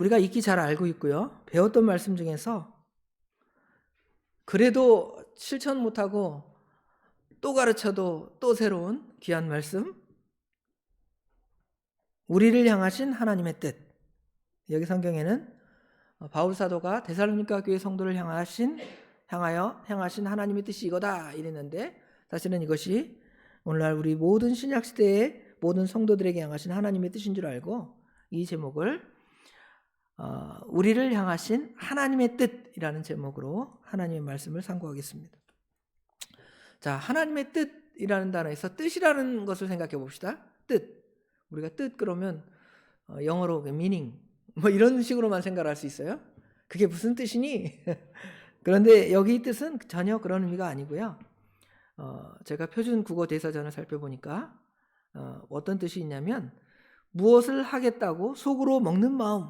우리가 익히 잘 알고 있고요. 배웠던 말씀 중에서 그래도 실천 못하고 또 가르쳐도 또 새로운 귀한 말씀. 우리를 향하신 하나님의 뜻. 여기 성경에는 어, 바울 사도가 데살로니가 교회 성도를 향하신 향하여 향하신 하나님의 뜻이 이거다 이랬는데 사실은 이것이 오늘날 우리 모든 신약 시대의 모든 성도들에게 향하신 하나님의 뜻인 줄 알고 이 제목을 어, 우리를 향하신 하나님의 뜻이라는 제목으로 하나님의 말씀을 상고하겠습니다. 자, 하나님의 뜻이라는 단어에서 뜻이라는 것을 생각해 봅시다. 뜻. 우리가 뜻 그러면 어, 영어로 meaning 뭐 이런 식으로만 생각할 수 있어요. 그게 무슨 뜻이니? 그런데 여기 뜻은 전혀 그런 의미가 아니고요. 어, 제가 표준 국어 대사전을 살펴보니까 어, 어떤 뜻이 있냐면 무엇을 하겠다고 속으로 먹는 마음.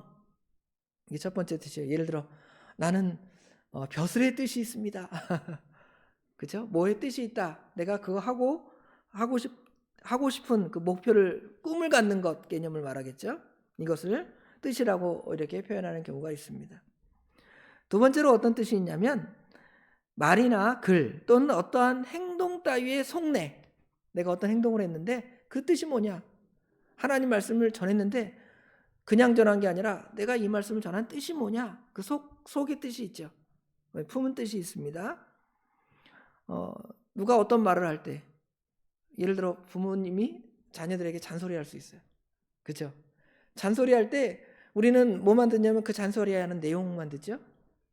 이게 첫 번째 뜻이에요. 예를 들어 나는 어, 벼슬의 뜻이 있습니다. 그죠? 뭐의 뜻이 있다. 내가 그거 하고 하고 싶 하고 싶은 그 목표를 꿈을 갖는 것 개념을 말하겠죠. 이것을 뜻이라고 이렇게 표현하는 경우가 있습니다. 두 번째로 어떤 뜻이 있냐면 말이나 글 또는 어떠한 행동 따위의 속내 내가 어떤 행동을 했는데 그 뜻이 뭐냐? 하나님 말씀을 전했는데 그냥 전한 게 아니라 내가 이 말씀을 전한 뜻이 뭐냐? 그 속, 속의 뜻이 있죠. 품은 뜻이 있습니다. 어, 누가 어떤 말을 할 때, 예를 들어 부모님이 자녀들에게 잔소리 할 수 있어요. 그죠? 잔소리 할 때 우리는 뭐만 듣냐면 그 잔소리 하는 내용만 듣죠.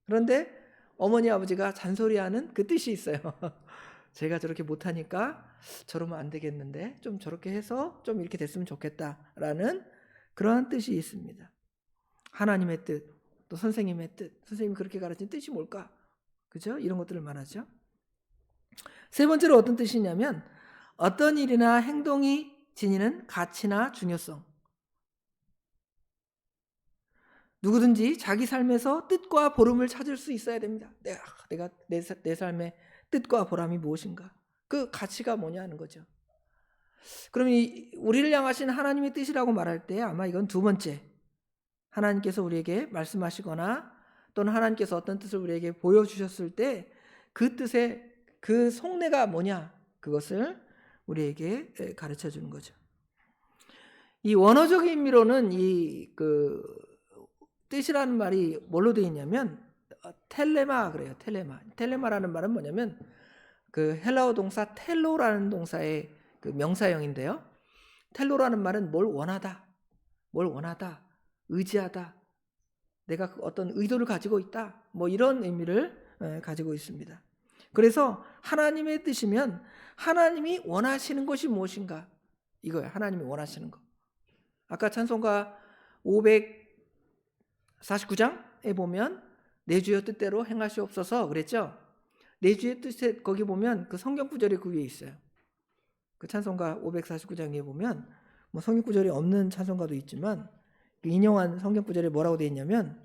그런데 어머니 아버지가 잔소리 하는 그 뜻이 있어요. 제가 저렇게 못하니까 저러면 안 되겠는데 좀 저렇게 해서 좀 이렇게 됐으면 좋겠다라는 그러한 뜻이 있습니다. 하나님의 뜻, 또 선생님의 뜻, 선생님이 그렇게 가르친 뜻이 뭘까? 그죠? 이런 것들을 말하죠. 세 번째로 어떤 뜻이냐면 어떤 일이나 행동이 지니는 가치나 중요성. 누구든지 자기 삶에서 뜻과 보람을 찾을 수 있어야 됩니다. 내가 내가 내, 내 삶의 뜻과 보람이 무엇인가? 그 가치가 뭐냐는 거죠. 그럼 이 우리를 향하신 하나님의 뜻이라고 말할 때 아마 이건 두 번째 하나님께서 우리에게 말씀하시거나 또는 하나님께서 어떤 뜻을 우리에게 보여주셨을 때 그 뜻의 그 속내가 뭐냐 그것을 우리에게 가르쳐 주는 거죠. 이 원어적인 의미로는 이 그 뜻이라는 말이 뭘로 되어 있냐면 어, 텔레마 그래요. 텔레마. 텔레마라는 말은 뭐냐면 그 헬라어 동사 텔로라는 동사의 그 명사형인데요. 텔로라는 말은 뭘 원하다, 뭘 원하다, 의지하다, 내가 그 어떤 의도를 가지고 있다, 뭐 이런 의미를 가지고 있습니다. 그래서 하나님의 뜻이면 하나님이 원하시는 것이 무엇인가? 이거예요. 하나님이 원하시는 것. 아까 찬송가 549장에 보면 내 주의 뜻대로 행하시옵소서 그랬죠? 내 주의 뜻에 거기 보면 그 성경 구절이 그 위에 있어요. 그 찬송가 549장에 보면 뭐 성경 구절이 없는 찬송가도 있지만 그 인용한 성경 구절이 뭐라고 되어 있냐면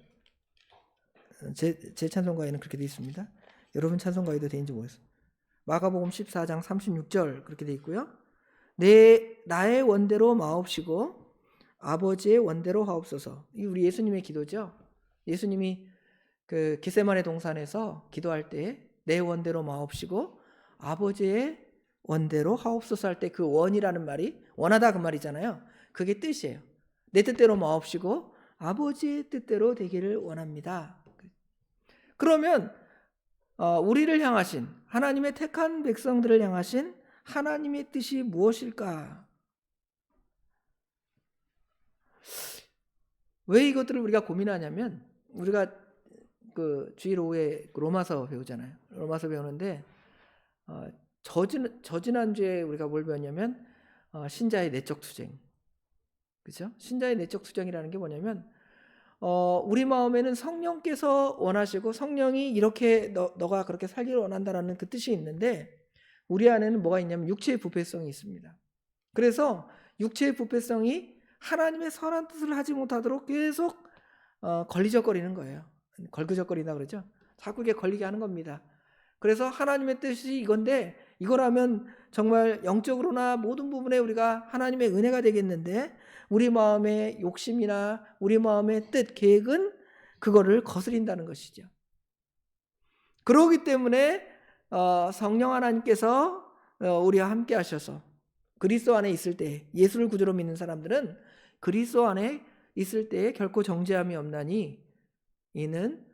제, 제 찬송가에는 그렇게 되어 있습니다. 여러분 찬송가에도 되는지 모르겠어요. 마가복음 14장 36절 그렇게 되어 있고요. 내 나의 원대로 마옵시고 아버지의 원대로 하옵소서. 이 우리 예수님의 기도죠. 예수님이 그 게세마네 동산에서 기도할 때 내 원대로 마옵시고 아버지의 원대로 하옵소서 할 때 그 원이라는 말이 원하다 그 말이잖아요. 그게 뜻이에요. 내 뜻대로 마옵시고 아버지의 뜻대로 되기를 원합니다. 그러면 어, 우리를 향하신 하나님의 택한 백성들을 향하신 하나님의 뜻이 무엇일까? 왜 이것들을 우리가 고민하냐면 우리가 그 주일 오후에 로마서 배우잖아요. 로마서 배우는데 저지난 주에 우리가 뭘 배웠냐면 어, 신자의 내적 투쟁, 그죠? 신자의 내적 투쟁이라는 게 뭐냐면 어, 우리 마음에는 성령께서 원하시고 성령이 이렇게 너, 너가 그렇게 살기를 원한다라는 그 뜻이 있는데 우리 안에는 뭐가 있냐면 육체의 부패성이 있습니다. 그래서 육체의 부패성이 하나님의 선한 뜻을 하지 못하도록 계속 어, 걸리적거리는 거예요. 걸그적거리다 그러죠. 자꾸 이게 걸리게 하는 겁니다. 그래서 하나님의 뜻이 이건데 이거라면 정말 영적으로나 모든 부분에 우리가 하나님의 은혜가 되겠는데 우리 마음의 욕심이나 우리 마음의 뜻, 계획은 그거를 거스린다는 것이죠. 그러기 때문에 어, 성령 하나님께서 어, 우리와 함께 하셔서 그리스도 안에 있을 때 예수를 구주로 믿는 사람들은 그리스도 안에 있을 때 결코 정죄함이 없나니 이는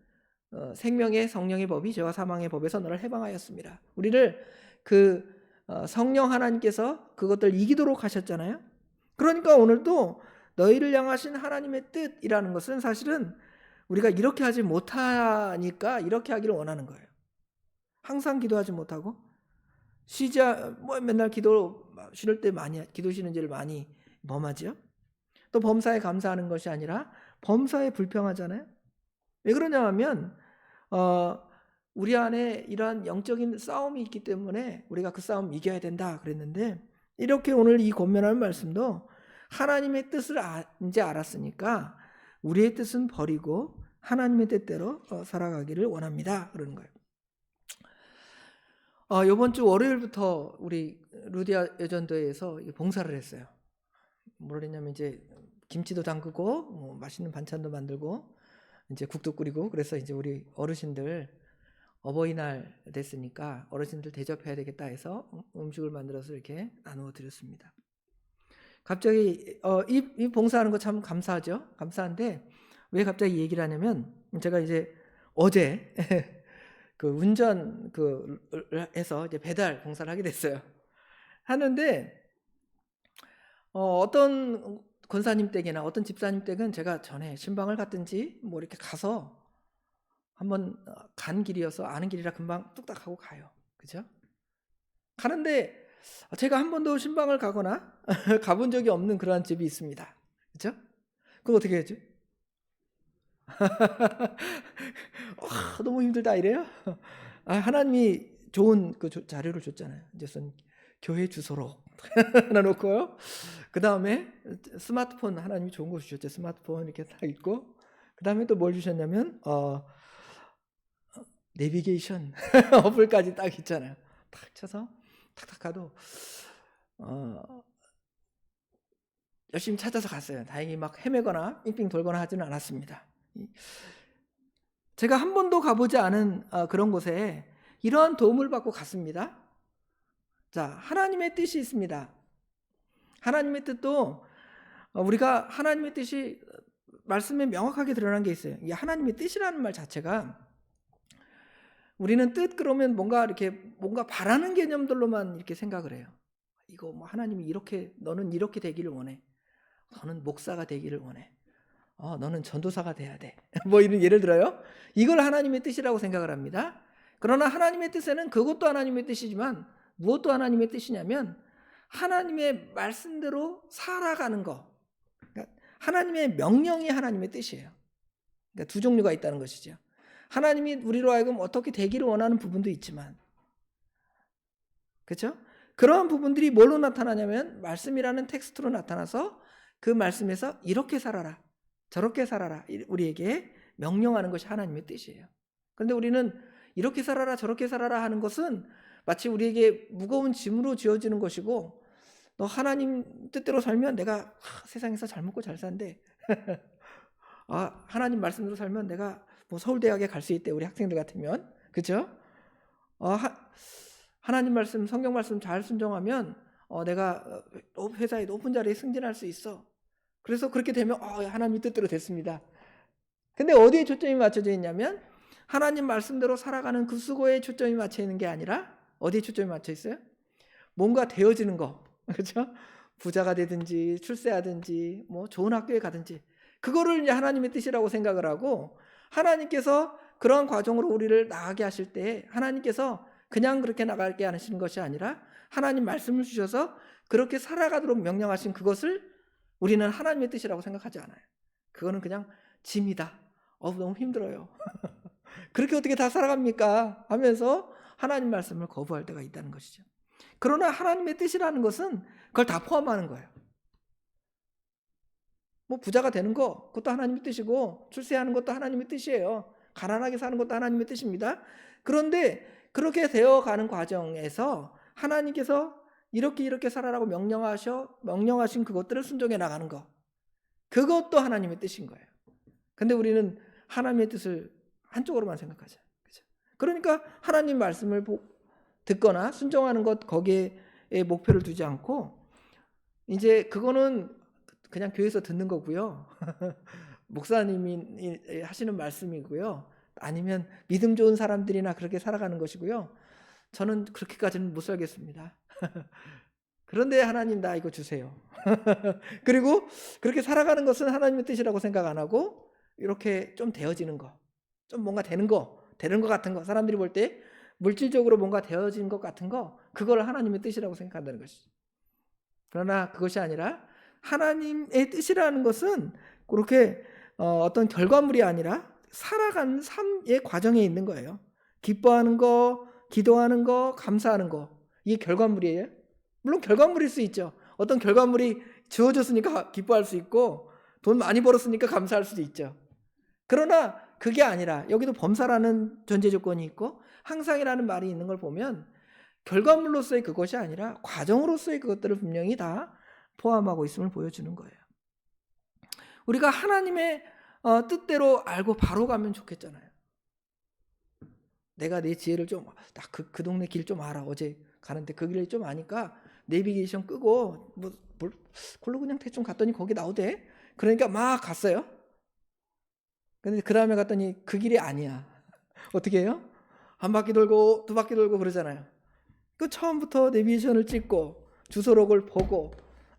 어, 생명의 성령의 법이 죄와 사망의 법에서 너를 해방하였습니다. 우리를 그 어, 성령 하나님께서 그것들 이기도록 하셨잖아요. 그러니까 오늘도 너희를 향하신 하나님의 뜻이라는 것은 사실은 우리가 이렇게 하지 못하니까 이렇게 하기를 원하는 거예요. 항상 기도하지 못하고 않- 뭐 맨날 기도 쉬는 때 많이 기도 쉬는 제를 많이 범하죠. 또 범사에 감사하는 것이 아니라 범사에 불평하잖아요. 왜 그러냐 하면 어 우리 안에 이러한 영적인 싸움이 있기 때문에 우리가 그 싸움 이겨야 된다 그랬는데 이렇게 오늘 이 권면하는 말씀도 하나님의 뜻을 아, 이제 알았으니까 우리의 뜻은 버리고 하나님의 뜻대로 어, 살아가기를 원합니다. 그러는 거예요. 어, 이번 주 월요일부터 우리 루디아 여전도에서 이 봉사를 했어요. 뭘 했냐면 이제 김치도 담그고 뭐 맛있는 반찬도 만들고 이제 국도 끓이고 그래서 이제 우리 어르신들 어버이날 됐으니까 어르신들 대접해야 되겠다 해서 음식을 만들어서 이렇게 나누어 드렸습니다. 갑자기 어, 이, 이 봉사하는 거 참 감사하죠. 감사한데 왜 갑자기 이 얘기를 하냐면 제가 이제 어제 그 운전 그 해서 이제 배달 봉사를 하게 됐어요. 하는데 어, 어떤 권사님 댁이나 어떤 집사님 댁은 제가 전에 신방을 갔든지 뭐 이렇게 가서 한번 어, 간 길이어서 아는 길이라 금방 뚝딱 하고 가요. 그죠? 가는데 제가 한 번도 신방을 가거나 가본 적이 없는 그러한 집이 있습니다. 그죠? 그거 어떻게 해야죠? 와, 너무 힘들다 이래요? 아, 하나님이 좋은 그 조- 자료를 줬잖아요. 이제 선 교회 주소로 하나 놓고요. 그 다음에 스마트폰 하나님이 좋은 거 주셨죠. 스마트폰 이렇게 딱 있고 그 다음에 또 뭘 주셨냐면 어, 어, 내비게이션 어플까지 딱 있잖아요. 탁 쳐서 탁탁 가도 어, 열심히 찾아서 갔어요. 다행히 막 헤매거나 삥삥 돌거나 하지는 않았습니다. 이- 제가 한 번도 가보지 않은 어, 그런 곳에 이러한 도움을 받고 갔습니다. 자, 하나님의 뜻이 있습니다. 하나님의 뜻도 어, 우리가 하나님의 뜻이 말씀에 명확하게 드러난 게 있어요. 이 하나님의 뜻이라는 말 자체가 우리는 뜻 그러면 뭔가 이렇게 뭔가 바라는 개념들로만 이렇게 생각을 해요. 이거 뭐 하나님이 이렇게 너는 이렇게 되기를 원해. 너는 목사가 되기를 원해. 어, 너는 전도사가 돼야 돼. 뭐 이런 예를 들어요. 이걸 하나님의 뜻이라고 생각을 합니다. 그러나 하나님의 뜻에는 그것도 하나님의 뜻이지만 무엇도 하나님의 뜻이냐면 하나님의 말씀대로 살아가는 거. 그러니까 하나님의 명령이 하나님의 뜻이에요. 그러니까 두 종류가 있다는 것이죠. 하나님이 우리로 하여금 어떻게 되기를 원하는 부분도 있지만, 그렇죠? 그러한 부분들이 뭘로 나타나냐면 말씀이라는 텍스트로 나타나서 그 말씀에서 이렇게 살아라, 저렇게 살아라 우리에게 명령하는 것이 하나님의 뜻이에요. 그런데 우리는 이렇게 살아라, 저렇게 살아라 하는 것은 마치 우리에게 무거운 짐으로 지어지는 것이고 너 하나님 뜻대로 살면 내가 하, 세상에서 잘 먹고 잘 산대. 아, 하나님 말씀대로 살면 내가 뭐 서울대학에 갈 수 있대. 우리 학생들 같으면. 그죠? 어, 하, 하나님 말씀, 성경 말씀 잘 순종하면 어, 내가 어, 회사에 높은 자리에 승진할 수 있어. 그래서 그렇게 되면 어, 하나님 뜻대로 됐습니다. 근데 어디에 초점이 맞춰져 있냐면 하나님 말씀대로 살아가는 그 수고에 초점이 맞춰 있는 게 아니라 어디에 초점이 맞춰 있어요? 뭔가 되어지는 거. 그렇죠? 부자가 되든지 출세하든지 뭐 좋은 학교에 가든지 그거를 이제 하나님의 뜻이라고 생각을 하고 하나님께서 그런 과정으로 우리를 나가게 하실 때 하나님께서 그냥 그렇게 나가게 하시는 것이 아니라 하나님 말씀을 주셔서 그렇게 살아가도록 명령하신 그것을 우리는 하나님의 뜻이라고 생각하지 않아요. 그거는 그냥 짐이다. 어 너무 힘들어요. 그렇게 어떻게 다 살아갑니까? 하면서 하나님 말씀을 거부할 때가 있다는 것이죠. 그러나 하나님의 뜻이라는 것은 그걸 다 포함하는 거예요. 뭐 부자가 되는 거 그것도 하나님의 뜻이고 출세하는 것도 하나님의 뜻이에요. 가난하게 사는 것도 하나님의 뜻입니다. 그런데 그렇게 되어 가는 과정에서 하나님께서 이렇게 이렇게 살아라고 명령하셔 명령하신 그것들을 순종해 나가는 거. 그것도 하나님의 뜻인 거예요. 근데 우리는 하나님의 뜻을 한쪽으로만 생각하죠. 그죠? 그러니까 하나님 말씀을 보- 듣거나 순종하는 것 거기에 목표를 두지 않고 이제 그거는 그냥 교회에서 듣는 거고요. 목사님이 하시는 말씀이고요. 아니면 믿음 좋은 사람들이나 그렇게 살아가는 것이고요. 저는 그렇게까지는 못 살겠습니다. 그런데 하나님 나 이거 주세요. 그리고 그렇게 살아가는 것은 하나님의 뜻이라고 생각 안 하고 이렇게 좀 되어지는 거, 좀 뭔가 되는 거, 되는 것 같은 거 사람들이 볼 때 물질적으로 뭔가 되어진 것 같은 거 그걸 하나님의 뜻이라고 생각한다는 것이죠. 그러나 그것이 아니라 하나님의 뜻이라는 것은 그렇게 어, 어떤 결과물이 아니라 살아가는 삶의 과정에 있는 거예요. 기뻐하는 거, 기도하는 거, 감사하는 거 이게 결과물이에요. 물론 결과물일 수 있죠. 어떤 결과물이 주어졌으니까 기뻐할 수 있고 돈 많이 벌었으니까 감사할 수도 있죠. 그러나 그게 아니라 여기도 범사라는 전제 조건이 있고 항상이라는 말이 있는 걸 보면 결과물로서의 그것이 아니라 과정으로서의 그것들을 분명히 다 포함하고 있음을 보여주는 거예요. 우리가 하나님의 어, 뜻대로 알고 바로 가면 좋겠잖아요. 내가 내 지혜를 좀딱그 그 동네 길 좀 알아. 어제 가는데 그 길을 좀 아니까 내비게이션 끄고 뭐 뭘, 그걸로 그냥 대충 갔더니 거기 나오대. 그러니까 막 갔어요. 근데 그 다음에 갔더니 그 길이 아니야. 어떻게 해요? 한 바퀴 돌고 두 바퀴 돌고 그러잖아요. 그 처음부터 내비게이션을 찍고 주소록을 보고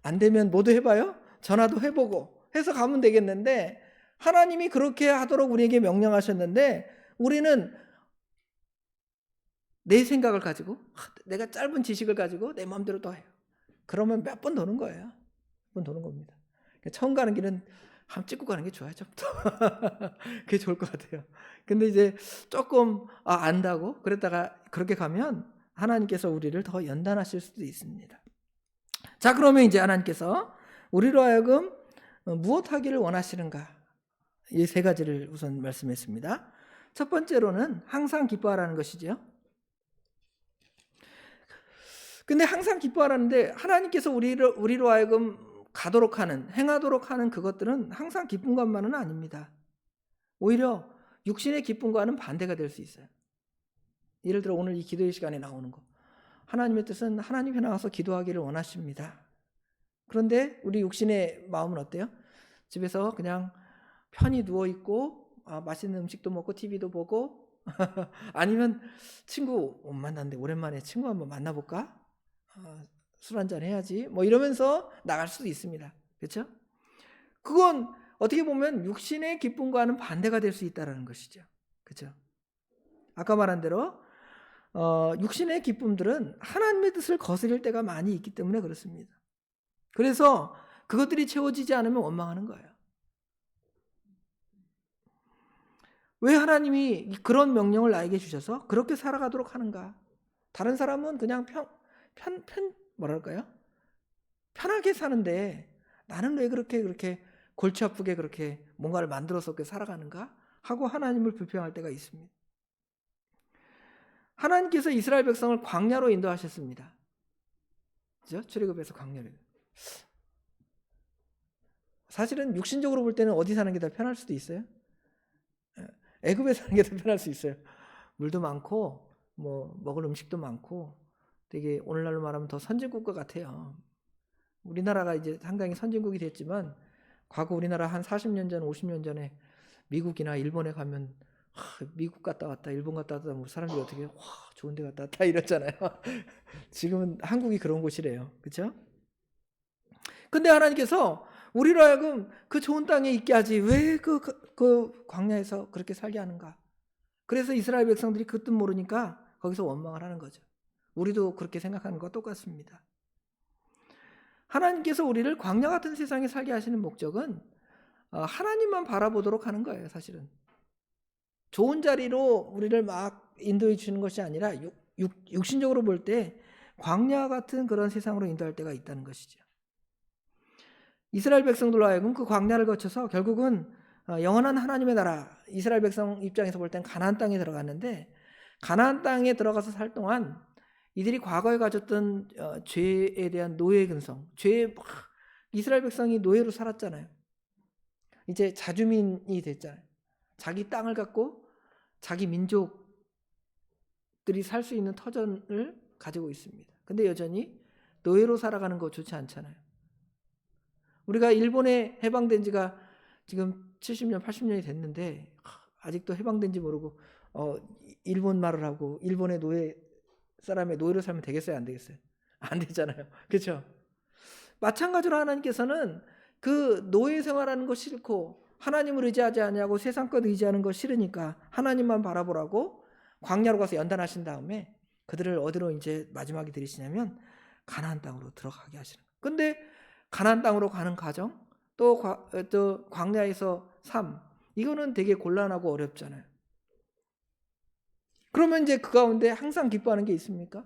안 되면 뭐도 해봐요? 전화도 해보고 해서 가면 되겠는데 하나님이 그렇게 하도록 우리에게 명령하셨는데 우리는 내 생각을 가지고 내가 짧은 지식을 가지고 내 마음대로 또 해요. 그러면 몇 번 도는 거예요. 몇 번 도는 겁니다. 그러니까 처음 가는 길은 함 찍고 가는 게 좋아요. 좀 더. 그게 좋을 것 같아요. 근데 이제 조금 아, 안다고 그랬다가 그렇게 가면 하나님께서 우리를 더 연단하실 수도 있습니다. 자, 그러면 이제 하나님께서 우리로 하여금 어, 무엇 하기를 원하시는가? 이 세 가지를 우선 말씀했습니다. 첫 번째로는 항상 기뻐하라는 것이죠. 근데 항상 기뻐하라는데 하나님께서 우리를 우리로 하여금 가도록 하는 행하도록 하는 그것들은 항상 기쁜 것만은 아닙니다. 오히려 육신의 기쁨과는 반대가 될 수 있어요. 예를 들어 오늘 이 기도의 시간에 나오는 거. 하나님의 뜻은 하나님께 나와서 기도하기를 원하십니다. 그런데 우리 육신의 마음은 어때요? 집에서 그냥 편히 누워 있고 아, 맛있는 음식도 먹고 TV도 보고 아니면 친구 못 만났는데 오랜만에 친구 한번 만나볼까? 아, 술 한잔 해야지. 뭐 이러면서 나갈 수도 있습니다. 그렇죠? 그건 어떻게 보면 육신의 기쁨과는 반대가 될 수 있다라는 것이죠. 그렇죠? 아까 말한 대로 어, 육신의 기쁨들은 하나님의 뜻을 거스릴 때가 많이 있기 때문에 그렇습니다. 그래서 그것들이 채워지지 않으면 원망하는 거예요. 왜 하나님이 그런 명령을 나에게 주셔서 그렇게 살아가도록 하는가? 다른 사람은 그냥 편, 편, 편, 뭐랄까요? 편하게 사는데 나는 왜 그렇게 그렇게 골치 아프게 그렇게 뭔가를 만들어서 그렇게 살아가는가? 하고 하나님을 불평할 때가 있습니다. 하나님께서 이스라엘 백성을 광야로 인도하셨습니다. 그죠? 출애굽에서 광야로. 사실은 육신적으로 볼 때는 어디 사는 게 더 편할 수도 있어요. 애굽에 사는 게 더 편할 수 있어요. 물도 많고 뭐 먹을 음식도 많고 되게 오늘날로 말하면 더 선진국과 같아요. 우리나라가 이제 상당히 선진국이 됐지만 과거 우리나라 한 40년 전, 50년 전에 미국이나 일본에 가면 하, 미국 갔다 왔다, 일본 갔다 왔다 뭐 사람들이 어떻게 와 좋은 데 갔다 왔다 이랬잖아요. 지금은 한국이 그런 곳이래요. 그렇죠? 근데 하나님께서 우리로 하여금 그 좋은 땅에 있게 하지 왜그 그, 그 광야에서 그렇게 살게 하는가? 그래서 이스라엘 백성들이 그 뜻 모르니까 거기서 원망을 하는 거죠. 우리도 그렇게 생각하는 것과 똑같습니다. 하나님께서 우리를 광야 같은 세상에 살게 하시는 목적은 어, 하나님만 바라보도록 하는 거예요, 사실은. 좋은 자리로 우리를 막 인도해 주는 것이 아니라 육, 육, 육 신적으로 볼 때 광야 같은 그런 세상으로 인도할 때가 있다는 것이죠. 이스라엘 백성들로 하여금 그 광야를 거쳐서 결국은 어, 영원한 하나님의 나라, 이스라엘 백성 입장에서 볼 땐 가나안 땅에 들어갔는데 가나안 땅에 들어가서 살 동안 이들이 과거에 가졌던 어, 죄에 대한 노예 근성, 막 이스라엘 백성이 노예로 살았잖아요. 이제 자주민이 됐잖아요. 자기 땅을 갖고 자기 민족들이 살 수 있는 터전을 가지고 있습니다. 근데 여전히 노예로 살아가는 거 좋지 않잖아요. 우리가 일본에 해방된 지가 지금 70년, 80년이 됐는데 아직도 해방된지 모르고 어, 일본 말을 하고 일본의 노예 사람의 노예로 살면 되겠어요, 안 되겠어요? 안 되잖아요. 그렇죠? 마찬가지로 하나님께서는 그 노예 생활하는 거 싫고 하나님을 의지하지 않냐고 세상 것 의지하는 거 싫으니까 하나님만 바라보라고 광야로 가서 연단하신 다음에 그들을 어디로 이제 마지막에 들이시냐면 가나안 땅으로 들어가게 하시는. 거예요. 근데 가나안 땅으로 가는 과정 또, 과, 또 광야에서 삶 이거는 되게 곤란하고 어렵잖아요. 그러면 이제 그 가운데 항상 기뻐하는 게 있습니까?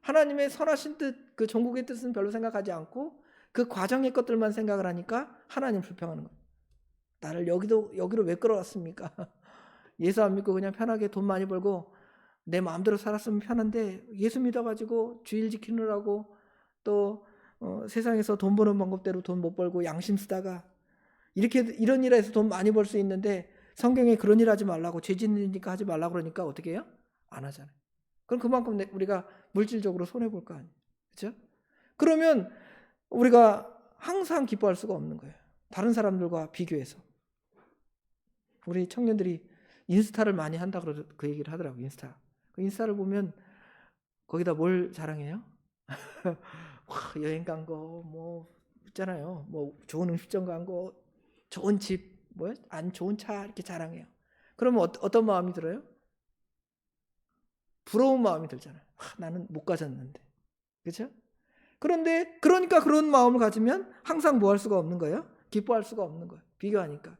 하나님의 선하신 뜻, 그 전국의 뜻은 별로 생각하지 않고 그 과정의 것들만 생각을 하니까 하나님 불평하는 거예요. 나를 여기도 여기로 왜 끌어왔습니까? 예수 안 믿고 그냥 편하게 돈 많이 벌고 내 마음대로 살았으면 편한데 예수 믿어가지고 주일 지키느라고 또 어, 세상에서 돈 버는 방법대로 돈 못 벌고 양심 쓰다가 이렇게 이런 일에서 돈 많이 벌 수 있는데 성경에 그런 일 하지 말라고 죄 짓으니까 하지 말라고 그러니까 어떻게 해요? 안 하잖아요. 그럼 그만큼 내- 우리가 물질적으로 손해 볼 거 아니에요. 그렇죠? 그러면 우리가 항상 기뻐할 수가 없는 거예요. 다른 사람들과 비교해서. 우리 청년들이 인스타를 많이 한다 그러 그 얘기를 하더라고 요 인스타. 그 인스타를 보면 거기다 뭘 자랑해요? 와, 여행 간 거, 뭐 있잖아요. 뭐 좋은 음식점 간 거, 좋은 집, 뭐야? 안 좋은 차 이렇게 자랑해요. 그러면 어, 떤 마음이 들어요? 부러운 마음이 들잖아요. 와, 나는 못 가졌는데, 그렇죠? 그런데 그러니까 그런 마음을 가지면 항상 뭐 할 수가 없는 거예요? 기뻐할 수가 없는 거예요. 비교하니까.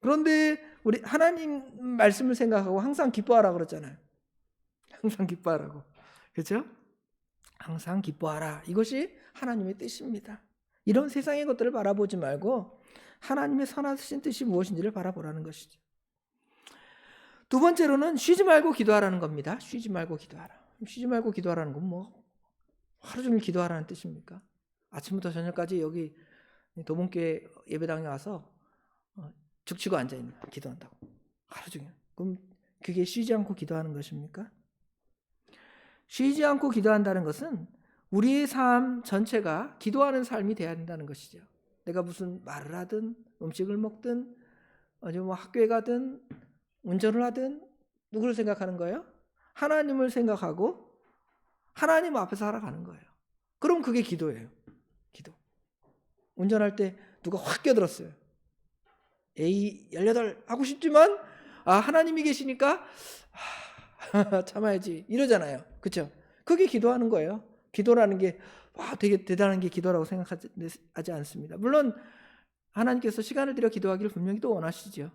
그런데 우리 하나님 말씀을 생각하고 항상 기뻐하라 그랬잖아요. 항상 기뻐하라고. 그렇죠? 항상 기뻐하라. 이것이 하나님의 뜻입니다. 이런 세상의 것들을 바라보지 말고 하나님의 선하신 뜻이 무엇인지를 바라보라는 것이죠. 두 번째로는 쉬지 말고 기도하라는 겁니다. 쉬지 말고 기도하라. 쉬지 말고 기도하라는 건 뭐 하루 종일 기도하라는 뜻입니까? 아침부터 저녁까지 여기 도봉교회 예배당에 와서 어, 죽치고 앉아 있는 기도한다고 하루 종일. 그럼 그게 쉬지 않고 기도하는 것입니까? 쉬지 않고 기도한다는 것은 우리의 삶 전체가 기도하는 삶이 돼야 된다는 것이죠. 내가 무슨 말을 하든 음식을 먹든 아니 뭐 학교에 가든 운전을 하든 누구를 생각하는 거예요? 하나님을 생각하고 하나님 앞에서 살아가는 거예요. 그럼 그게 기도예요. 기도. 운전할 때 누가 확 껴들었어요. A 18 하고 싶지만 아 하나님이 계시니까 아, 참아야지 이러잖아요. 그렇죠? 그게 기도하는 거예요. 기도라는 게 와 되게 대단한 게 기도라고 생각하지 하지 않습니다. 물론 하나님께서 시간을 들여 기도하기를 분명히 또 원하시죠.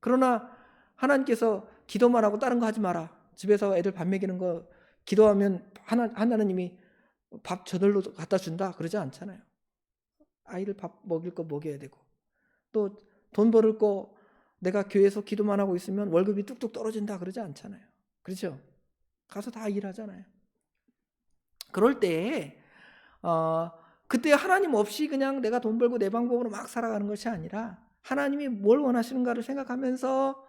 그러나 하나님께서 기도만 하고 다른 거 하지 마라. 집에서 애들 밥 먹이는 거 기도하면 하나 하나님이 밥 저절로 갖다 준다 그러지 않잖아요. 아이를 밥 먹일 거 먹여야 되고 또 돈 벌을 거 내가 교회에서 기도만 하고 있으면 월급이 뚝뚝 떨어진다 그러지 않잖아요. 그렇죠? 가서 다 일하잖아요. 그럴 때 어, 그때 하나님 없이 그냥 내가 돈 벌고 내 방법으로 막 살아가는 것이 아니라 하나님이 뭘 원하시는가를 생각하면서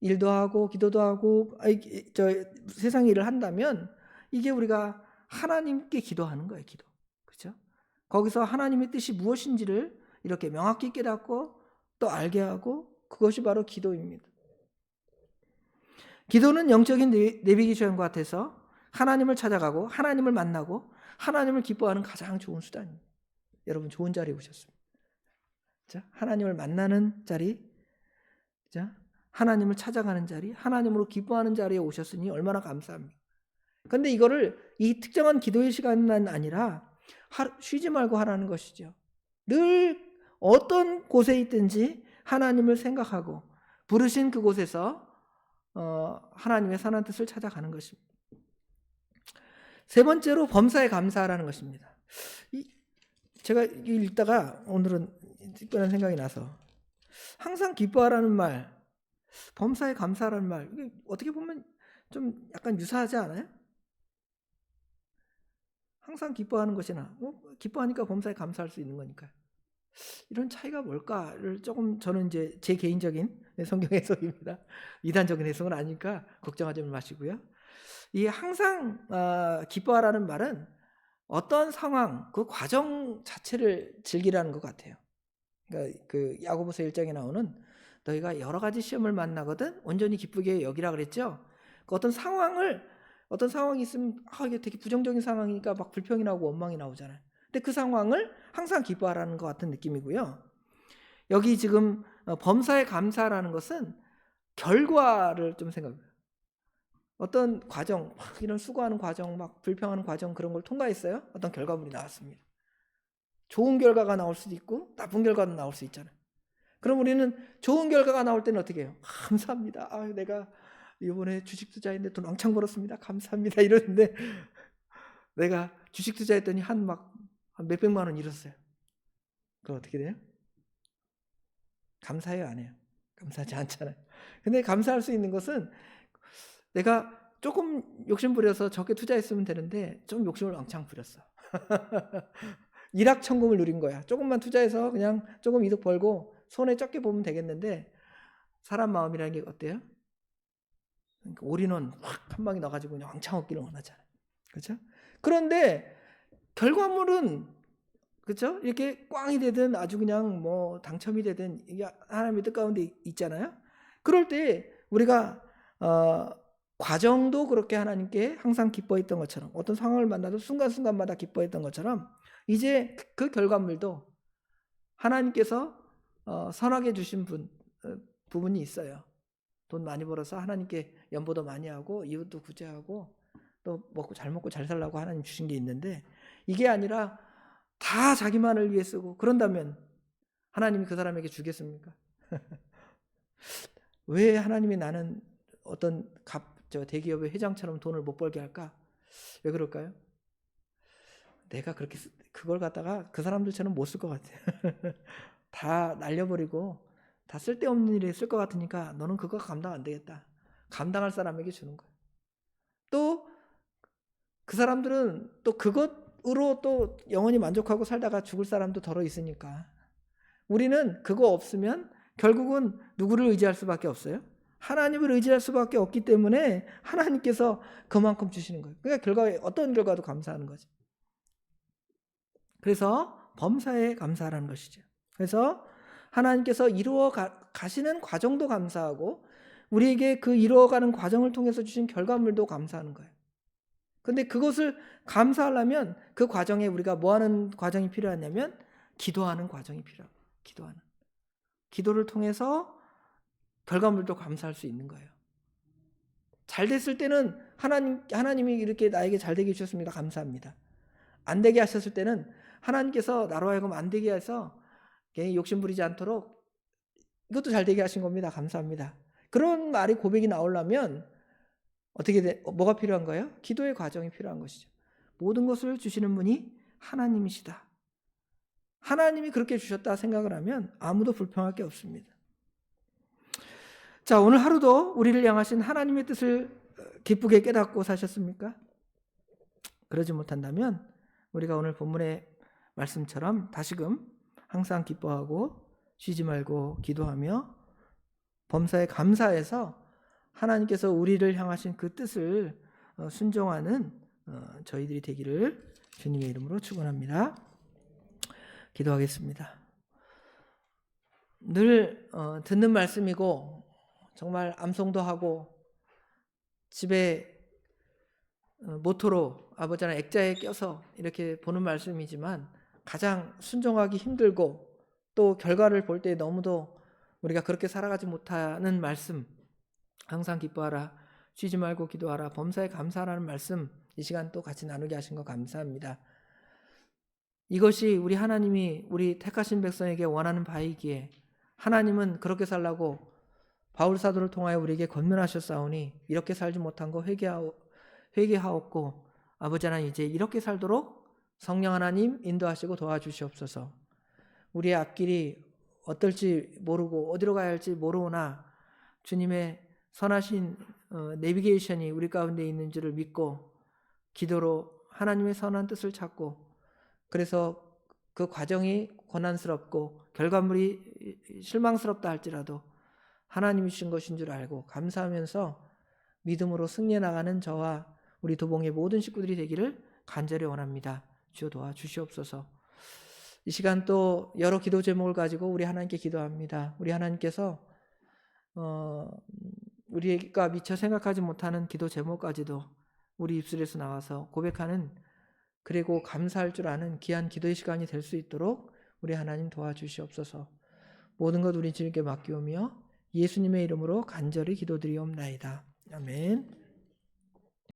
일도 하고 기도도 하고 아이, 저 세상 일을 한다면 이게 우리가 하나님께 기도하는 거예요, 기도. 그렇죠? 거기서 하나님의 뜻이 무엇인지를 이렇게 명확히 깨닫고 또 알게 하고 그것이 바로 기도입니다. 기도는 영적인 내비게이션과 같아서 하나님을 찾아가고 하나님을 만나고 하나님을 기뻐하는 가장 좋은 수단입니다. 여러분 좋은 자리에 오셨습니다. 자, 하나님을 만나는 자리, 자, 하나님을 찾아가는 자리, 하나님으로 기뻐하는 자리에 오셨으니 얼마나 감사합니까? 근데 이거를 이 특정한 기도의 시간만 아니라 쉬지 말고 하라는 것이죠. 늘 어떤 곳에 있든지 하나님을 생각하고 부르신 그곳에서 어, 하나님의 선한 뜻을 찾아가는 것입니다. 세 번째로 범사에 감사하라는 것입니다. 이, 제가 읽다가 오늘은 특별한 생각이 나서 항상 기뻐하라는 말, 범사에 감사하라는 말, 이게 어떻게 보면 좀 약간 유사하지 않아요? 항상 기뻐하는 것이나 어, 기뻐하니까 범사에 감사할 수 있는 거니까 이런 차이가 뭘까를 조금 저는 이제 제 개인적인 성경 해석입니다. 이단적인 해석은 아니니까 걱정하지 마시고요. 이 항상 어, 기뻐하라는 말은 어떤 상황, 그 과정 자체를 즐기라는 것 같아요. 그러니까 그 야고보서 1장에 나오는 너희가 여러 가지 시험을 만나거든 온전히 기쁘게 여기라 그랬죠. 그 어떤 상황을 어떤 상황이 있으면 아 이게 되게 부정적인 상황이니까 막 불평이 나오고 원망이 나오잖아요. 근데 그 상황을 항상 기뻐하라는 것 같은 느낌이고요. 여기 지금 어, 범사에 감사라는 것은 결과를 좀 생각해요. 어떤 과정, 막 이런 수고하는 과정, 막 불평하는 과정 그런 걸 통과했어요. 어떤 결과물이 나왔습니다. 좋은 결과가 나올 수도 있고 나쁜 결과도 나올 수 있잖아요. 그럼 우리는 좋은 결과가 나올 때는 어떻게 해요? 감사합니다. 아, 내가 이번에 주식 투자했는데 돈 왕창 벌었습니다. 감사합니다. 이러는데 내가 주식 투자했더니 한 막 몇백만 원 잃었어요. 그럼 어떻게 돼요? 감사해요, 안 해요? 감사하지 않잖아요. 근데 감사할 수 있는 것은 내가 조금 욕심 부려서 적게 투자했으면 되는데 좀 욕심을 왕창 부렸어. 일확천금을 누린 거야. 조금만 투자해서 그냥 조금 이득 벌고 손에 적게 보면 되겠는데 사람 마음이라는 게 어때요? 그러니까 올인원 확 한 방에 넣어가지고 그냥 왕창 얻기를 원하잖아요. 그렇죠? 그런데 결과물은 그렇죠? 이렇게 꽝이 되든 아주 그냥 뭐 당첨이 되든 이게 하나님의 뜻 가운데 있잖아요. 그럴 때 우리가 어, 과정도 그렇게 하나님께 항상 기뻐했던 것처럼 어떤 상황을 만나도 순간순간마다 기뻐했던 것처럼 이제 그 결과물도 하나님께서 어, 선하게 주신 분, 어, 부분이 있어요. 돈 많이 벌어서 하나님께 연보도 많이 하고 이웃도 구제하고 또 먹고 잘 먹고 잘 살라고 하나님 주신 게 있는데 이게 아니라 다 자기만을 위해 쓰고 그런다면 하나님이 그 사람에게 주겠습니까? 왜 하나님이 나는 어떤 갑, 저 대기업의 회장처럼 돈을 못 벌게 할까? 왜 그럴까요? 내가 그렇게 쓰- 그걸 갖다가 그 사람들처럼 못 쓸 것 같아. 다 날려버리고 다 쓸데없는 일에 쓸 것 같으니까 너는 그거 감당 안 되겠다. 감당할 사람에게 주는 거야. 또 그 사람들은 또 그것 으로 또 영원히 만족하고 살다가 죽을 사람도 덜어 있으니까 우리는 그거 없으면 결국은 누구를 의지할 수밖에 없어요. 하나님을 의지할 수밖에 없기 때문에 하나님께서 그만큼 주시는 거예요. 그러니까 결과에 어떤 결과도 감사하는 거죠. 그래서 범사에 감사하라는 것이죠. 그래서 하나님께서 이루어 가, 가시는 과정도 감사하고 우리에게 그 이루어가는 과정을 통해서 주신 결과물도 감사하는 거예요. 근데 그것을 감사하려면 그 과정에 우리가 뭐 하는 과정이 필요하냐면 기도하는 과정이 필요하고 기도하는. 기도를 통해서 결과물도 감사할 수 있는 거예요. 잘 됐을 때는 하나님 하나님이 이렇게 나에게 잘 되게 해주셨습니다. 감사합니다. 안 되게 하셨을 때는 하나님께서 나로 하여금 안 되게 해서 괜히 욕심 부리지 않도록 이것도 잘 되게 하신 겁니다. 감사합니다. 그런 말이 고백이 나오려면 어떻게 돼? 어, 뭐가 필요한 거예요? 기도의 과정이 필요한 것이죠. 모든 것을 주시는 분이 하나님이시다. 하나님이 그렇게 주셨다 생각을 하면 아무도 불평할 게 없습니다. 자, 오늘 하루도 우리를 향하신 하나님의 뜻을 어, 기쁘게 깨닫고 사셨습니까? 그러지 못한다면 우리가 오늘 본문의 말씀처럼 다시금 항상 기뻐하고 쉬지 말고 기도하며 범사에 감사해서 하나님께서 우리를 향하신 그 뜻을 어, 순종하는 어, 저희들이 되기를 주님의 이름으로 축원합니다. 기도하겠습니다. 늘 어, 듣는 말씀이고 정말 암송도 하고 집에 어, 모토로 아버지나 액자에 껴서 이렇게 보는 말씀이지만 가장 순종하기 힘들고 또 결과를 볼 때 너무도 우리가 그렇게 살아가지 못하는 말씀 항상 기뻐하라 쉬지 말고 기도하라 범사에 감사하라는 말씀 이 시간 또 같이 나누게 하신 거 감사합니다. 이것이 우리 하나님이 우리 택하신 백성에게 원하는 바이기에 하나님은 그렇게 살라고 바울 사도를 통하여 우리에게 권면하셨사오니 이렇게 살지 못한 거 회개하오, 회개하옵고 아버지 하나님 이제 이렇게 살도록 성령 하나님 인도하시고 도와주시옵소서. 우리의 앞길이 어떨지 모르고 어디로 가야 할지 모르오나 주님의 선하신 어, 내비게이션이 우리 가운데 있는 줄을 믿고 기도로 하나님의 선한 뜻을 찾고 그래서 그 과정이 고난스럽고 결과물이 실망스럽다 할지라도 하나님이 주신 것인 줄 알고 감사하면서 믿음으로 승리해 나가는 저와 우리 도봉의 모든 식구들이 되기를 간절히 원합니다. 주여 도와 주시옵소서. 이 시간 또 여러 기도 제목을 가지고 우리 하나님께 기도합니다. 우리 하나님께서 어, 우리가 미처 생각하지 못하는 기도 제목까지도 우리 입술에서 나와서 고백하는 그리고 감사할 줄 아는 귀한 기도의 시간이 될 수 있도록 우리 하나님 도와주시옵소서. 모든 것 우리 주님께 맡기오며 예수님의 이름으로 간절히 기도드리옵나이다. 아멘.